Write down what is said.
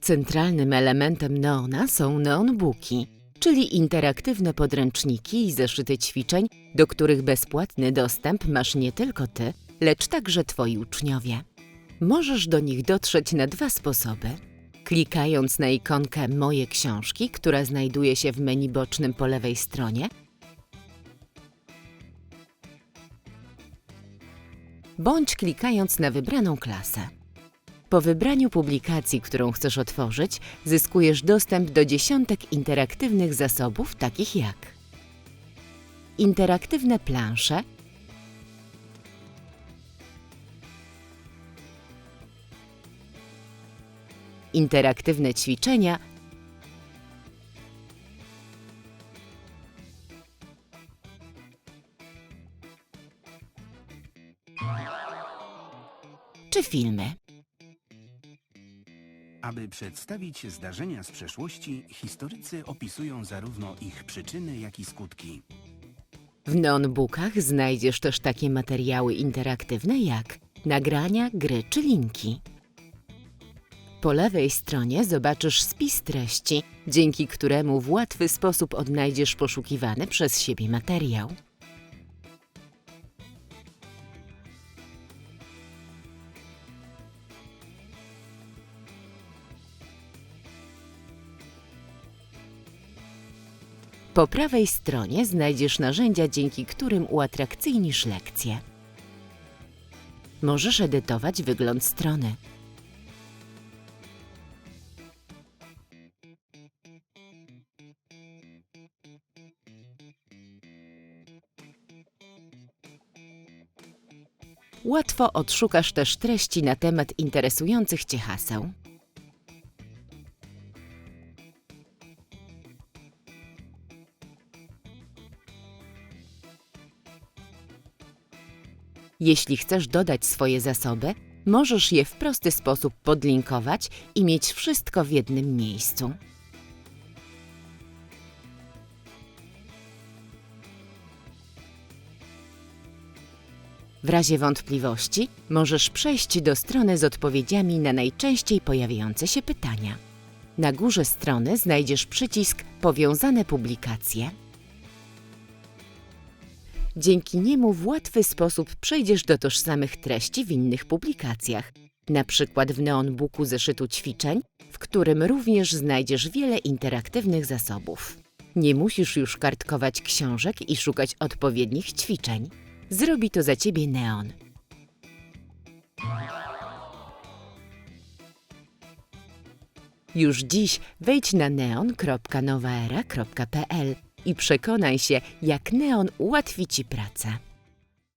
Centralnym elementem Neona są Neonbooki, czyli interaktywne podręczniki i zeszyty ćwiczeń, do których bezpłatny dostęp masz nie tylko ty, lecz także twoi uczniowie. Możesz do nich dotrzeć na dwa sposoby. Klikając na ikonkę Moje książki, która znajduje się w menu bocznym po lewej stronie, bądź klikając na wybraną klasę. Po wybraniu publikacji, którą chcesz otworzyć, zyskujesz dostęp do dziesiątek interaktywnych zasobów, takich jak interaktywne plansze, interaktywne ćwiczenia czy filmy. Aby przedstawić zdarzenia z przeszłości, historycy opisują zarówno ich przyczyny, jak i skutki. W Neonbookach znajdziesz też takie materiały interaktywne jak nagrania, gry czy linki. Po lewej stronie zobaczysz spis treści, dzięki któremu w łatwy sposób odnajdziesz poszukiwany przez siebie materiał. Po prawej stronie znajdziesz narzędzia, dzięki którym uatrakcyjnisz lekcje. Możesz edytować wygląd strony. Łatwo odszukasz też treści na temat interesujących Cię haseł. Jeśli chcesz dodać swoje zasoby, możesz je w prosty sposób podlinkować i mieć wszystko w jednym miejscu. W razie wątpliwości możesz przejść do strony z odpowiedziami na najczęściej pojawiające się pytania. Na górze strony znajdziesz przycisk Powiązane publikacje. Dzięki niemu w łatwy sposób przejdziesz do tożsamych treści w innych publikacjach, na przykład w Neonbooku zeszytu ćwiczeń, w którym również znajdziesz wiele interaktywnych zasobów. Nie musisz już kartkować książek i szukać odpowiednich ćwiczeń. Zrobi to za ciebie Neon. Już dziś wejdź na neon.nowaera.pl i przekonaj się, jak Neon ułatwi Ci pracę.